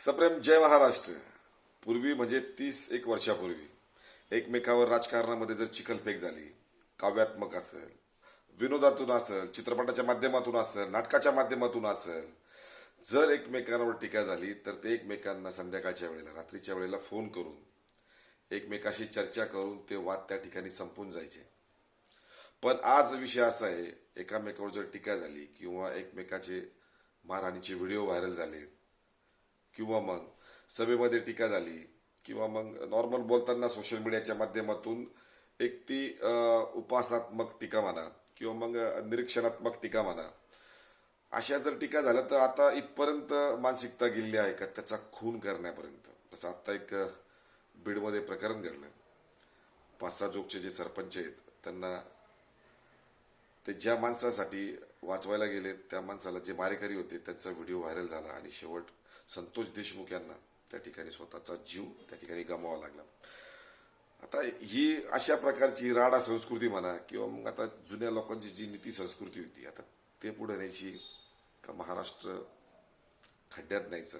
सप्रेम जय महाराष्ट्र. पूर्वी म्हणजे तीस एक वर्षापूर्वी एकमेकावर राजकारणामध्ये जर चिखलफेक झाली काव्यात्मक असेल विनोदातून असेल चित्रपटाच्या माध्यमातून असेल नाटकाच्या माध्यमातून असेल जर एकमेकांवर टीका झाली तर ते एकमेकांना संध्याकाळच्या वेळेला रात्रीच्या वेळेला फोन करून एकमेकाशी चर्चा करून ते वाद त्या ठिकाणी संपून जायचे. पण आज विषय असा आहे एकामेकावर जर टीका झाली किंवा एकमेकाचे मारहाणीचे व्हिडिओ व्हायरल झाले किंवा मग सभेमध्ये टीका झाली किंवा मग नॉर्मल बोलताना सोशल मीडियाच्या माध्यमातून एक ती उपासात्मक टीका म्हणा किंवा मग निरीक्षणात्मक टीका म्हणा अशा जर टीका झाल्या तर आता इथपर्यंत मानसिकता गेलेली आहे का? त्याचा खून करण्यापर्यंत. तसं आत्ता एक बीडमध्ये प्रकरण घडलं. पाच सहा जोगचे जे सरपंच आहेत त्यांना ते ज्या माणसासाठी वाचवायला गेले त्या माणसाला जे मारेकरी होते त्यांचा व्हिडिओ व्हायरल झाला आणि शेवट संतोष देशमुख यांना त्या ठिकाणी स्वतःचा जीव त्या ठिकाणी गमावा लागला. आता ही अशा प्रकारची राडा संस्कृती म्हणा किंवा मग आता जुन्या लोकांची जी नीती संस्कृती होती आता ते पुढे न्यायची का महाराष्ट्र खड्ड्यात न्यायचं?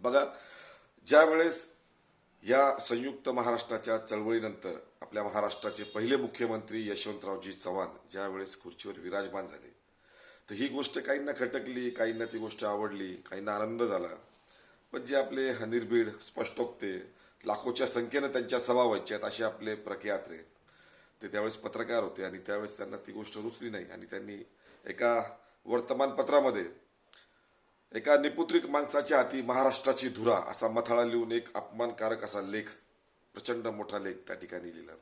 बघा ज्या वेळेस या संयुक्त महाराष्ट्राच्या चळवळीनंतर आपल्या महाराष्ट्राचे पहिले मुख्यमंत्री यशवंतरावजी चव्हाण ज्यावेळेस खुर्चीवर विराजमान झाले. तर ही गोष्ट काहींना खटकली काहींना ती गोष्ट आवडली काहींना आनंद झाला. पण जे आपले निर्भीड स्पष्टोक्ते लाखोच्या संख्येनं त्यांच्या सभा व्हायच्यात असे आपले प्रख्यात्रे ते त्यावेळेस पत्रकार होते आणि त्यावेळेस त्यांना ती गोष्ट रुचली नाही आणि त्यांनी एका वर्तमानपत्रामध्ये एका निपुत्रिक माणसाच्या हाती महाराष्ट्राची धुरा असा मथाळा लिहून एक अपमानकारक असा लेख प्रचंड मोठा लेख त्या ठिकाणी लिहिला.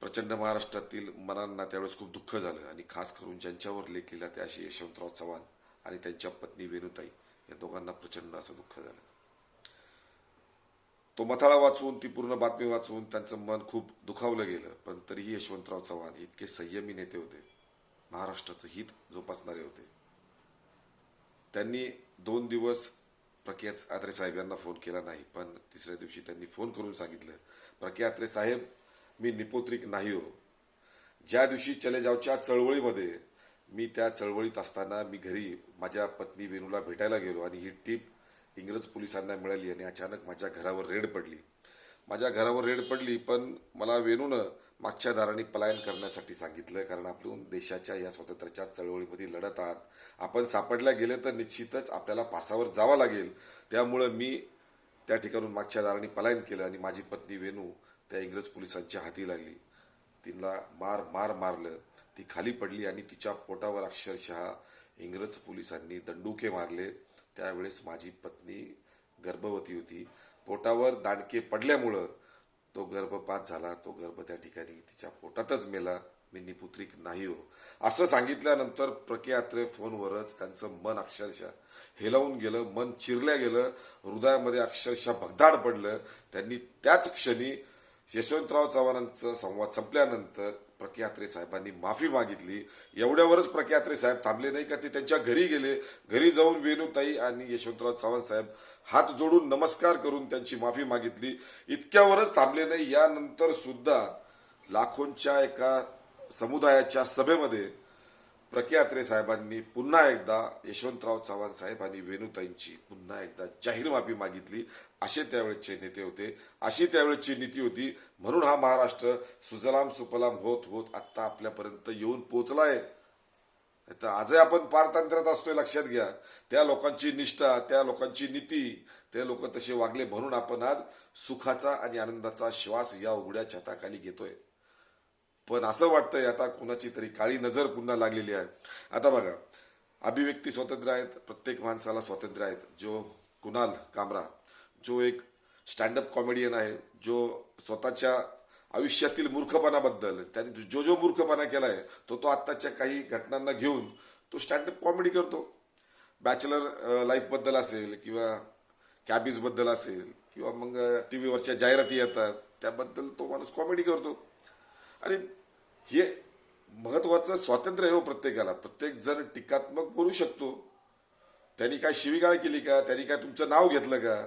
प्रचंड महाराष्ट्रातील मनांना त्यावेळेस खूप दुःख झालं आणि खास करून ज्यांच्यावर लेख लिहिला ते असे यशवंतराव चव्हाण आणि त्यांच्या पत्नी वेणुताई या दोघांना प्रचंड असं दुःख झालं. तो मथाळा वाचून ती पूर्ण बातमी वाचून त्यांचं मन खूप दुखावलं गेलं पण तरीही यशवंतराव चव्हाण इतके संयमी नेते होते. महाराष्ट्राचं हित जोपासणारे होते. त्यांनी दोन दिवस प्रख्यात आत्रे साहेब यांना फोन केला नाही. पण तिसऱ्या दिवशी त्यांनी फोन करून सांगितलं प्रख्यात आत्रे साहेब मी निपोत्रिक नाही हो. ज्या दिवशी चलेजावच्या चळवळीमध्ये मी त्या चळवळीत असताना मी घरी माझ्या पत्नी वेणूला भेटायला गेलो आणि ही टीप इंग्रज पोलिसांना मिळाली आणि अचानक माझ्या घरावर रेड पडली. माझ्या घरावर रेड पडली पण मला वेणूनं मागच्या दाराने पलायन करण्यासाठी सांगितलं कारण आपण देशाच्या या स्वातंत्र्याच्या चळवळीमध्ये लढत आहात. आपण सापडल्या गेले तर निश्चितच आपल्याला पासावर जावं लागेल. त्यामुळं मी त्या ठिकाणून मागच्या दाराने पलायन केलं आणि माझी पत्नी वेणू त्या इंग्रज पोलिसांच्या हाती लागली. तिला मार मार मारलं. ती खाली पडली आणि तिच्या पोटावर अक्षरशः इंग्रज पोलिसांनी दंडुके मारले. त्यावेळेस माझी पत्नी गर्भवती होती. पोटावर दांडके पडल्यामुळं तो गर्भपात झाला. तो गर्भ त्या ठिकाणी तिच्या पोटातच मेला. मी निपुत्रिक नाही हो. असं सांगितल्यानंतर प्रख्यात्रे फोनवरच त्यांचं मन अक्षरशः हेलावून गेलं मन चिरल्या गेलं. हृदयामध्ये अक्षरशः भगदाड पडलं. त्यांनी त्याच क्षणी यशवंतराव चव्हाणांचं संवाद संपल्यानंतर प्रख्यात्रे साहेबांनी माफी मागितली. एवढ्यावरच प्रख्यात्रे साहेब थांबले नाही का? ते त्यांच्या घरी गेले. घरी जाऊन वेणुताई आणि यशवंतराव चव्हाण साहेब हात जोडून नमस्कार करून त्यांची माफी मागितली. इतक्यावरच थांबले नाही. यानंतर सुद्धा लाखोंच्या एका समुदायाच्या सभेमध्ये प्रख्यात्रे साहेबांनी पुन्हा एकदा यशवंतराव चव्हाण साहेब आणि वेणुताईंची पुन्हा एकदा जाहीर माफी मागितली. असे त्यावेळेचे नेते होते. अशी त्यावेळेची नीती होती. म्हणून हा महाराष्ट्र सुजलाम सुफलाम होत होत आत्ता आपल्यापर्यंत येऊन पोहोचलाय. तर आजही आपण पारतंत्र्यात असतोय लक्षात घ्या. त्या लोकांची निष्ठा त्या लोकांची नीती ते लोक तसे वागले म्हणून आपण आज सुखाचा आणि आनंदाचा श्वास या उघड्या छताखाली घेतोय. पण असं वाटतंय आता कुणाची तरी काळी नजर पुन्हा लागलेली आहे. आता बघा अभिव्यक्ती स्वातंत्र्य आहेत प्रत्येक माणसाला स्वातंत्र्य आहेत. जो कुणाल कामरा जो एक स्टँडअप कॉमेडियन आहे जो स्वतःच्या आयुष्यातील मूर्खपणाबद्दल त्याने जो जो मूर्खपणा केलाय तो तो आत्ताच्या काही घटनांना घेऊन तो स्टँडअप कॉमेडी करतो. बॅचलर लाईफबद्दल असेल किंवा कॅबीजबद्दल असेल किंवा मग टी व्हीवरच्या जाहिराती येतात त्याबद्दल तो माणूस कॉमेडी करतो. आणि हे महत्वाचं स्वातंत्र्य आहे हो प्रत्येकाला. प्रत्येक जण टीकात्मक बोलू शकतो. त्यांनी काय शिवीगाळ केली का? त्यांनी काय तुमचं नाव घेतलं का?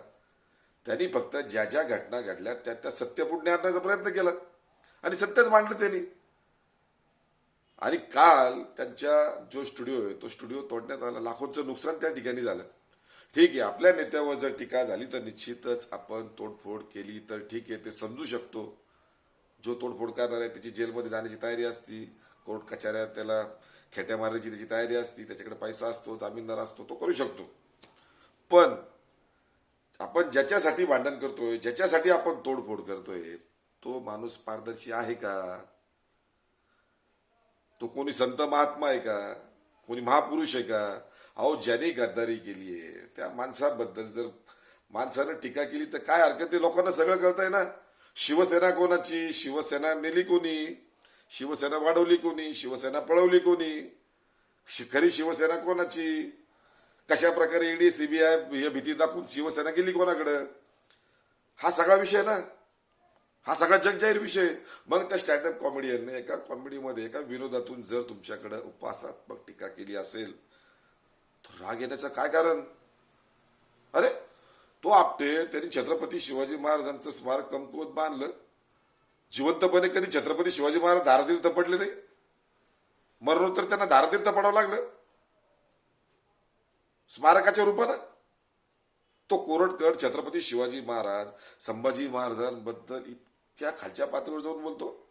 त्यांनी फक्त ज्या ज्या घटना घडल्या त्या त्या सत्यपुढे आणण्याचा प्रयत्न केला. आणि सत्यच मांडलं त्यांनी. आणि काल त्यांच्या जो स्टुडिओ आहे तो स्टुडिओ तोडण्यात आला. लाखोंचं नुकसान त्या ठिकाणी झालं. ठीक आहे आपल्या नेत्यावर जर टीका झाली तर निश्चितच आपण तोडफोड केली तर ठीक आहे ते समजू शकतो. जो तोडफोड करणार आहे त्याची जेलमध्ये जाण्याची तयारी असती. कोर्ट कचऱ्यात त्याला खेट्या मारण्याची त्याची तयारी असती. त्याच्याकडे पैसा असतो जामीनदार असतो तो करू शकतो. पण आपण ज्याच्यासाठी भांडण करतोय ज्याच्यासाठी आपण तोडफोड करतोय तो माणूस पारदर्शी आहे का? तो कोणी संत महात्मा आहे का? कोणी महापुरुष आहे का? अहो ज्याने गद्दारी केली आहे त्या माणसाबद्दल जर माणसानं टीका केली तर काय हरकत आहे? लोकांना सगळं करताय ना. शिवसेना कोणाची? शिवसेना नेली कोणी? शिवसेना वाढवली कोणी? शिवसेना पळवली कोणी? खरी शिवसेना कोणाची? कशा प्रकारे ईडी सीबीआय हे भीती दाखवून शिवसेना गेली कोणाकडं? हा सगळा विषय ना? हा सगळा जगजाहीर विषय. मग त्या स्टँडअप कॉमेडियनने एका कॉमेडीमध्ये एका विनोदातून जर तुमच्याकडे उपासात्मक टीका केली असेल तर राग येण्याचं काय कारण? अरे तो आपटे त्यांनी छत्रपती शिवाजी महाराजांचं स्मारक कमकुवत बांधलं. जिवंतपणे कधी छत्रपती शिवाजी महाराज धारातीर तपडले नाही. मरणोत्तर त्यांना धारातीर तपडावं लागलं. स्मारकाच्या रूपानं. तो कोरटकर छत्रपती शिवाजी महाराज संभाजी महाराजांबद्दल इतक्या खालच्या पातळीवर जाऊन बोलतो.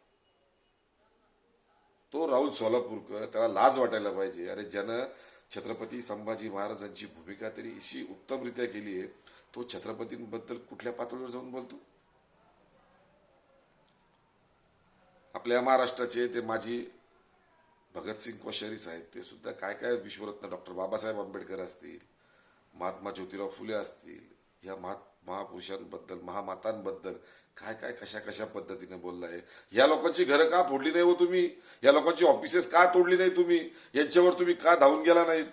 तो राहुल सोलापूरकर त्याला लाज वाटायला पाहिजे. अरे ज्यानं छत्रपती संभाजी महाराजांची भूमिका तरी अशी उत्तमरित्या केली आहे. तो छत्रपतींबद्दल कुठल्या पातळीवर जाऊन बोलतो? आपल्या महाराष्ट्राचे ते माजी भगतसिंग कोश्यारी साहेब ते सुद्धा काय काय विश्वरत्न डॉक्टर बाबासाहेब आंबेडकर असतील महात्मा ज्योतिराव फुले असतील या महा महापुरुषांबद्दल महामातांबद्दल काय काय कशा कशा पद्धतीने बोललाय? या लोकांची घरं का फोडली नाही हो तुम्ही? या लोकांची ऑफिसेस का तोडली नाही तुम्ही? यांच्यावर तुम्ही का धावून गेला नाहीत?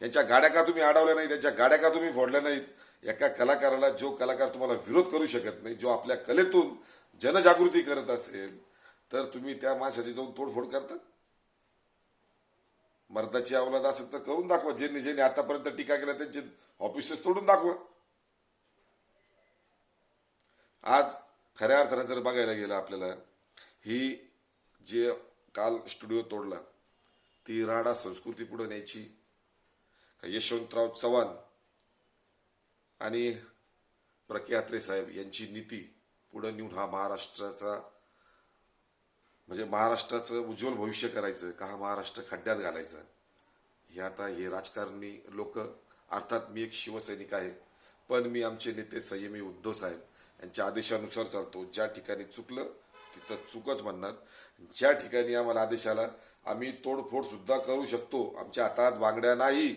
यांच्या गाड्या का तुम्ही अडवल्या नाहीत? यांच्या गाड्या का तुम्ही फोडल्या नाहीत? एका कलाकाराला जो कलाकार तुम्हाला विरोध करू शकत नाही जो आपल्या कलेतून जनजागृती करत असेल तर तुम्ही त्या माणसाची जाऊन तोडफोड करतात मर्दाची अवलाद असेल तर करून दाखवा. ज्यांनी ज्यांनी आतापर्यंत टीका केल्या त्यांचे ऑफिसेस तोडून दाखवा. आज खऱ्या अर्थानं जर बघायला गेलं आपल्याला ही जे काल स्टुडिओ तोडला ती राडा संस्कृती पुढे न्यायची का यशवंतराव चव्हाण आणि प्रख्यात्रे साहेब यांची नीती पुढे नेऊन हा महाराष्ट्राचा म्हणजे महाराष्ट्राचं उज्ज्वल भविष्य करायचं का हा महाराष्ट्र खड्ड्यात घालायचा? हे आता हे राजकारणी लोक अर्थात मी एक शिवसैनिक आहे पण मी आमचे नेते संयमी उद्धव साहेब यांच्या आदेशानुसार चालतो ज्या ठिकाणी चुकलं तिथं चुकच म्हणणार. ज्या ठिकाणी आम्हाला आदेश आला आम्ही तोडफोड सुद्धा करू शकतो. आमच्या हातात बांगड्या नाही.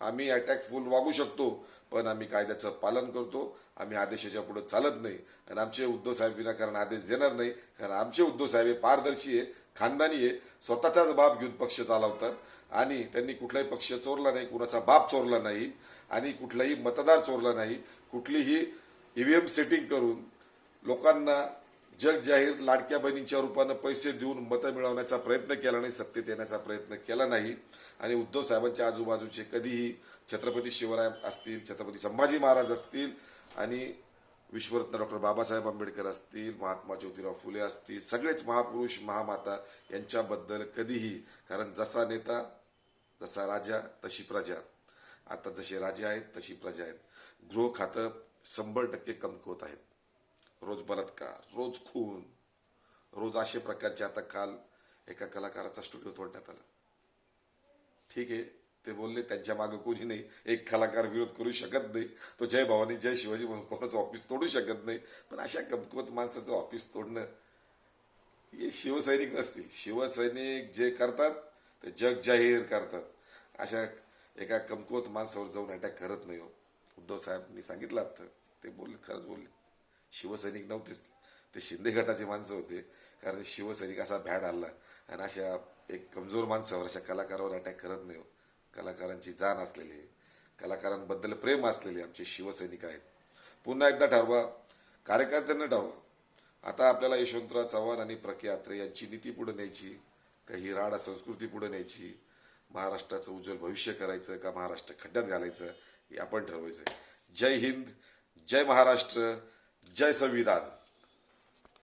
आम्ही अटॅक फुल वागू शकतो. पण आम्ही कायद्याचं पालन करतो. आम्ही आदेशाच्या पुढे चालत नाही. आणि आमचे उद्धव साहेब विनाकारण आदेश देणार नाही. कारण आमचे उद्धव साहेब हे पारदर्शी आहे खानदानी आहे. स्वतःचाच बाप घेऊन पक्ष चालवतात. आणि त्यांनी कुठलाही पक्ष चोरला नाही कुणाचा बाप चोरला नाही. आणि कुठलाही मतदार चोरला नाही. कुठलीही ईव्हीएम सेटिंग करून लोकांना जग जाहीर लाडक्या बहिणींच्या रूपानं पैसे देऊन मतं मिळवण्याचा प्रयत्न केला नाही सत्तेत येण्याचा प्रयत्न केला नाही. आणि उद्धव साहेबांच्या आजूबाजूचे कधीही छत्रपती शिवराय असतील छत्रपती संभाजी महाराज असतील आणि विश्वरत्न डॉक्टर बाबासाहेब आंबेडकर असतील महात्मा ज्योतिराव फुले असतील सगळेच महापुरुष महामाता यांच्याबद्दल कधीही कारण जसा नेता जसा राजा तशी प्रजा. आता जसे राजे आहेत तशी प्रजा आहेत. गृह खातं शंभर टक्के कमकुवत आहेत. रोज बलात्कार रोज खून रोज असे प्रकारचे आता काल एका कलाकाराचा स्टुडिओ तोडण्यात आला. ठीक आहे ते बोलले त्यांच्या मागे कोणी नाही एक कलाकार विरोध करू शकत नाही. तो जय भवानी जय शिवाजी म्हणून कोणाचं ऑफिस तोडू शकत नाही. पण अशा कमकुवत माणसाचं ऑफिस तोडणं हे शिवसैनिक नसतील शिवसैनिक जे करतात ते जग जाहीर करतात. अशा एका कमकुवत माणसावर जाऊन अटॅक करत नाही हो. उद्धव साहेबांनी सांगितलं आता. ते बोलले खरंच बोललेत शिवसैनिक नव्हतेच ते. शिंदे गटाचे माणसं होते. कारण शिवसैनिक असा भॅड आला. आणि अशा एक कमजोर माणसावर अशा कलाकारावर अटॅक करत नाही हो. कलाकारांची जाण असलेली कलाकारांबद्दल प्रेम असलेले आमचे शिवसैनिक आहेत. पुन्हा एकदा ठरवा कार्यकर्त्यांना ठरवा. आता आपल्याला यशवंतराव चव्हाण आणि प्रके अत्रे यांची नीती पुढे न्यायची का ही राडा संस्कृती पुढे न्यायची महाराष्ट्राचं उज्ज्वल भविष्य करायचं का महाराष्ट्र खड्ड्यात घालायचं हे आपण ठरवायचं जय हिंद जय महाराष्ट्र जय संविधान.